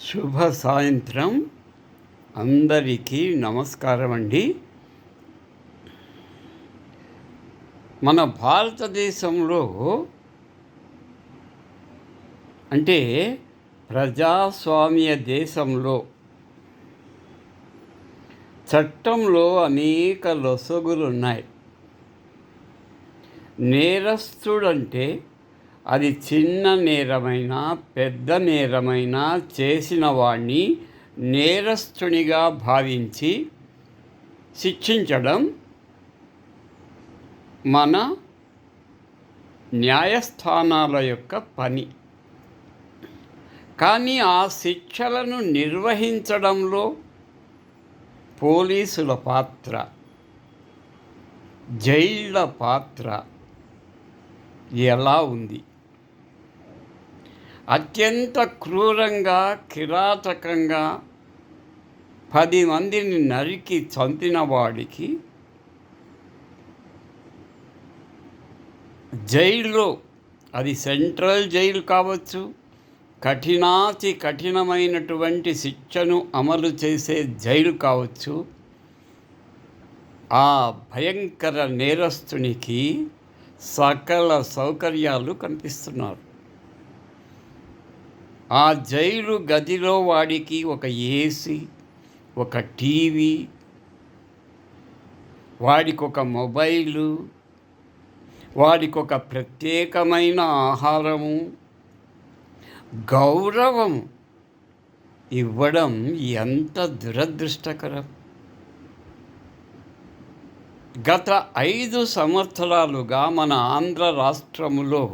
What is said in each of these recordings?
శుభ సాయంత్రం. అందరికీ నమస్కారం అండి. మన భారతదేశంలో అంటే ప్రజాస్వామ్య దేశంలో చట్టంలో అనేక లొసగులు ఉన్నాయి నేరస్తుడంటే అది చిన్న నేరమైనా పెద్ద నేరమైనా చేసిన వాణ్ణి నేరస్తునిగా భావించి శిక్షించడం మన న్యాయస్థానాల యొక్క పని. కానీ ఆ శిక్షలను నిర్వహించడంలో పోలీసుల పాత్ర జైళ్ళ పాత్ర ఎలా ఉంది? అత్యంత క్రూరంగా కిరాతకంగా పది మందిని నరికి చంపిన వాడికి జైల్లో అది సెంట్రల్ జైలు కావచ్చు కఠినాతి కఠినమైనటువంటి శిక్షను అమలు చేసే జైలు కావచ్చు ఆ భయంకర నేరస్తునికి సకల సౌకర్యాలు కనిపిస్తున్నారు. ఆ జైలు గదిలో వాడికి ఒక ఏసీ ఒక టీవీ వాడికి ఒక మొబైలు వాడికి ఒక ప్రత్యేకమైన ఆహారము గౌరవం ఇవ్వడం ఎంత దురదృష్టకరం. గత ఐదు సంవత్సరాలుగా మన ఆంధ్ర రాష్ట్రములో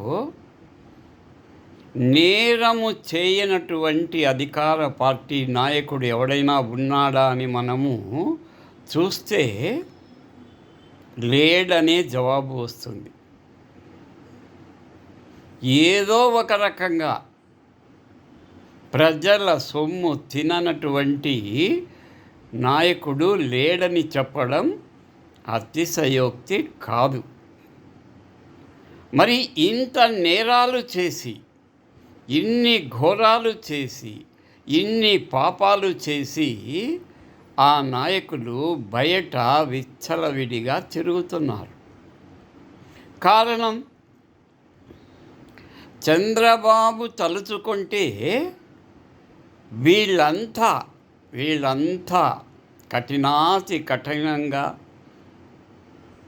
నేరము చేయనటువంటి అధికార పార్టీ నాయకుడు ఎవడైనా ఉన్నాడా అని మనము చూస్తే లేడనే జవాబు వస్తుంది. ఏదో ఒక రకంగా ప్రజల సొమ్ము తిననటువంటి నాయకుడు లేడని చెప్పడం అతిశయోక్తి కాదు. మరి ఇంత నేరాలు చేసి ఇన్ని ఘోరాలు చేసి ఇన్ని పాపాలు చేసి ఆ నాయకులు బయట విచ్చలవిడిగా తిరుగుతున్నారు. కారణం? చంద్రబాబు తలుచుకుంటే వీళ్ళంతా వీళ్ళంతా కఠినాతి కఠినంగా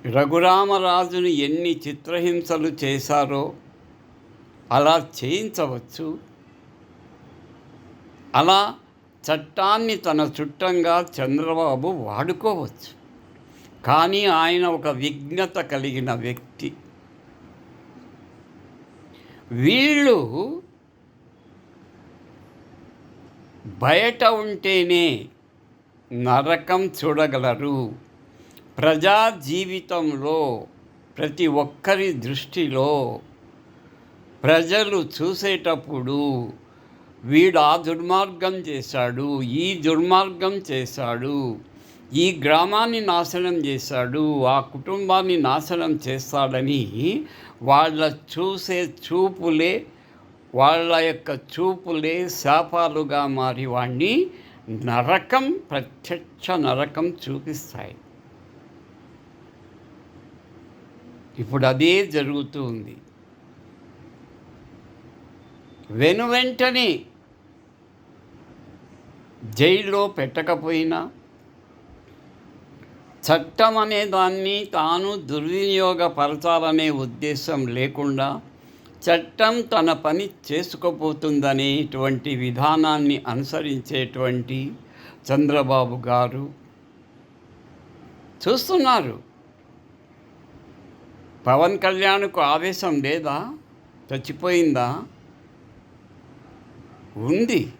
రఘురామరాజును ఎన్ని చిత్రహింసలు చేశారో అలా చేయించవచ్చు. అలా చట్టాన్ని తన చుట్టంగా చంద్రబాబు వాడుకోవచ్చు. కానీ ఆయన ఒక విఘ్నత కలిగిన వ్యక్తి. వీళ్ళు బయట ఉంటేనే నరకం చూడగలరు. ప్రజా జీవితంలో ప్రతి ఒక్కరి దృష్టిలో ప్రజలు చూసేటప్పుడు వీడు ఆ దుర్మార్గం చేశాడు ఈ దుర్మార్గం చేశాడు ఈ గ్రామాన్ని నాశనం చేశాడు ఆ కుటుంబాన్ని నాశనం చేస్తాడని వాళ్ళ చూసే చూపులే వాళ్ళ యొక్క చూపులే శాపాలుగా మారి వాణ్ణి నరకం ప్రత్యక్ష నరకం చూపిస్తాయి. ఇప్పుడు అదే జరుగుతూ ఉంది. వెను వెంటనే జైల్లో పెట్టకపోయినా చట్టం అనే దాన్ని తాను దుర్వినియోగపరచాలనే ఉద్దేశం లేకుండా చట్టం తన పని చేసుకోపోతుందనేటువంటి విధానాన్ని అనుసరించేటువంటి చంద్రబాబు గారు చూస్తున్నారు. పవన్ కళ్యాణ్కు ఆవేశం లేదా? చచ్చిపోయిందా? ఉంది.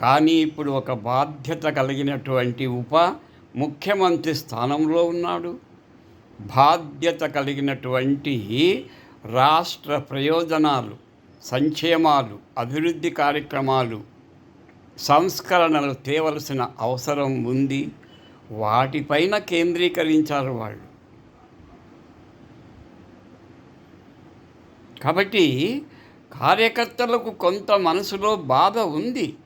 కానీ ఇప్పుడు ఒక బాధ్యత కలిగినటువంటి ఉప ముఖ్యమంత్రి స్థానంలో ఉన్నాడు. బాధ్యత కలిగినటువంటి రాష్ట్ర ప్రయోజనాలు సంక్షేమాలు అభివృద్ధి కార్యక్రమాలు సంస్కరణలు తేవలసిన అవసరం ఉంది. వాటిపైన కేంద్రీకరించారు వాళ్ళు. కాబట్టి కార్యకర్తలకు కొంత మనసులో బాధ ఉంది.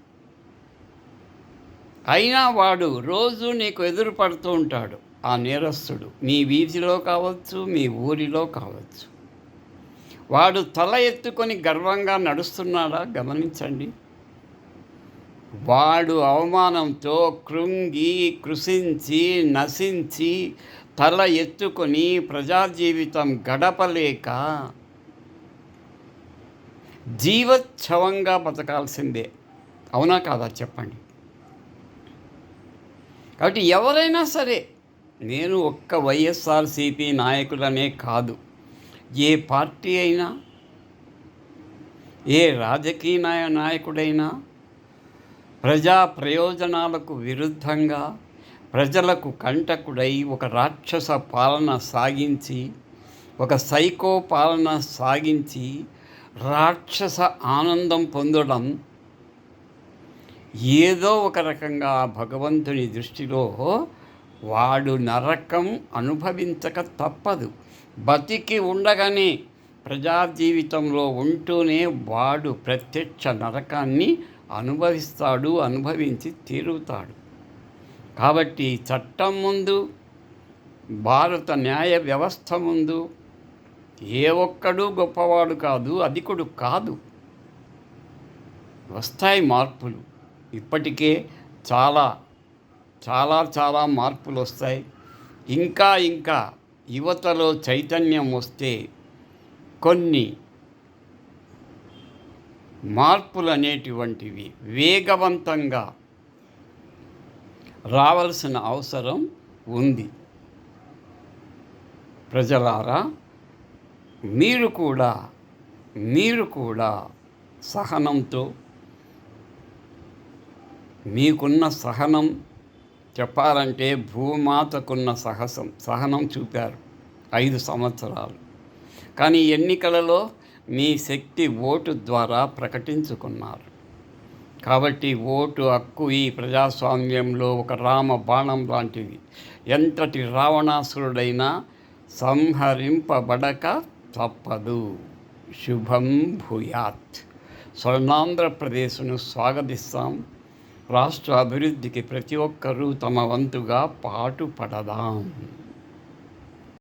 అయినా వాడు రోజు నీకు ఎదురు పడుతూ ఉంటాడు. ఆ నేరస్తుడు మీ వీధిలో కావచ్చు మీ ఊరిలో కావచ్చు. వాడు తల ఎత్తుకొని గర్వంగా నడుస్తున్నాడా? గమనించండి. వాడు అవమానంతో కృంగి కృషించి నశించి తల ఎత్తుకొని ప్రజా జీవితం గడపలేక జీవచ్ఛవంగా బతకాల్సిందే. అవునా కాదా చెప్పండి. కాబట్టి ఎవరైనా సరే నేను ఒక్క వైఎస్ఆర్సీపీ నాయకులనే కాదు. ఏ పార్టీ అయినా ఏ రాజకీయ నాయ నాయకుడైనా ప్రజా ప్రయోజనాలకు విరుద్ధంగా ప్రజలకు కంటకుడై ఒక రాక్షస పాలన సాగించి ఒక సైకో పాలన సాగించి రాక్షస ఆనందం పొందడం ఏదో ఒక రకంగా భగవంతుని దృష్టిలో వాడు నరకం అనుభవించక తప్పదు. బతికి ఉండగానే ప్రజా జీవితంలో ఉంటూనే వాడు ప్రత్యక్ష నరకాన్ని అనుభవిస్తాడు అనుభవించి తీరుతాడు. కాబట్టి చట్టం ముందు భారత న్యాయ వ్యవస్థ ముందు ఏ ఒక్కడూ గొప్పవాడు కాదు అధికుడు కాదు. వస్తాయి మార్పులు. ఇప్పటికే చాలా చాలా చాలా మార్పులు వస్తాయి. ఇంకా ఇంకా యువతలో చైతన్యం వస్తే కొన్ని మార్పులు అనేటువంటివి వేగవంతంగా రావాల్సిన అవసరం ఉంది. ప్రజలారా మీరు కూడా మీరు కూడా సహనంతో మీకున్న సహనం చెప్పాలంటే భూమాతకున్న సహసం సహనం చూపారు ఐదు సంవత్సరాలు. కానీ ఎన్నికలలో మీ శక్తి ఓటు ద్వారా ప్రకటించుకున్నారు. కాబట్టి ఓటు హక్కు ఈ ప్రజాస్వామ్యంలో ఒక రామ బాణం లాంటిది. ఎంతటి రావణాసురుడైనా సంహరింపబడక తప్పదు. శుభం భూయాత్. స్వర్ణాంధ్రప్రదేశ్ను స్వాగతిస్తాం. రాష్ట్ర అభివృద్ధికి ప్రతి ఒక్కరూ తమ వంతుగా పాటుపడదాం.